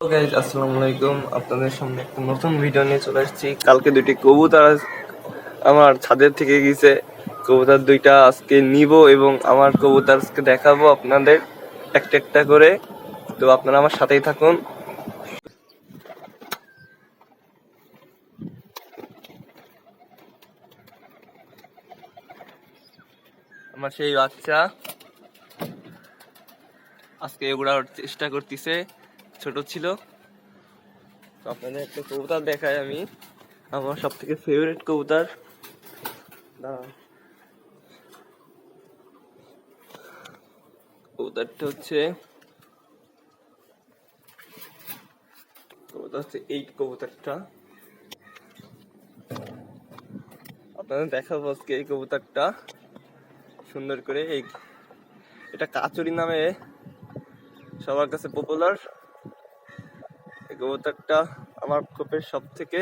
Guys আসসালামু আলাইকুম আপনাদের সামনে একটা নতুন ভিডিও নিয়ে চলে আসছি। কালকে দুইটি কবুতর আমার ছাদের থেকে গেছে কবুতর দুইটা আজকে নিব এবং আমার কবুতর আজকে দেখাবো আপনাদের একটা একটা করে। তো আপনারা আমার সাথেই থাকুন। আমার সেই বাচ্চা আজকে উড়ার চেষ্টা করতেছে। ছোট ছিল। তো আপনাদের একটা কবুতর দেখাই আমি। আমার সব থেকে ফেভারিট কবুতর। কবুতরটা হচ্ছে কবুতর হচ্ছে এই কবুতরটা। আপনাদের দেখাবো আজকে এই কবুতরটা। সুন্দর করে এই এটা কাচুরি নামে সবার কাছে পপুলার কবুতরটা আমার খোপের সব থেকে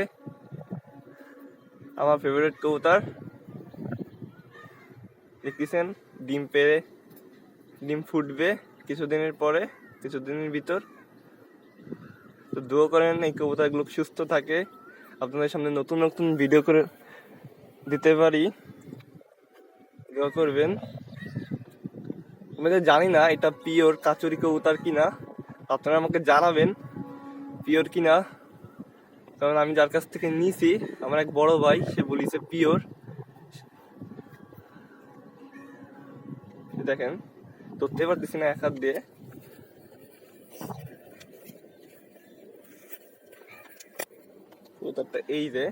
আমার ফেভারিট কবুতর। দেখতেছেন, ডিম পেড়ে, ডিম ফুটবে কিছুদিনের পরে, কিছুদিনের ভিতর। তো দোয়া করেন এই কবুতরগুলো সুস্থ থাকে। আপনাদের সামনে নতুন নতুন ভিডিও করে দিতে পারি। দোয়া করবেন। আমি জানি না এটা পিওর কাচুরি কবুতর কিনা। আপনারা আমাকে জানাবেন। পিওর কিনা, কারণ আমি যার কাছ থেকে নিয়েছি আমার এক বড় ভাই, সে বলিছে পিওর। দেখেন ধরতে পারতেছি না এক হাত দিয়ে। এই যে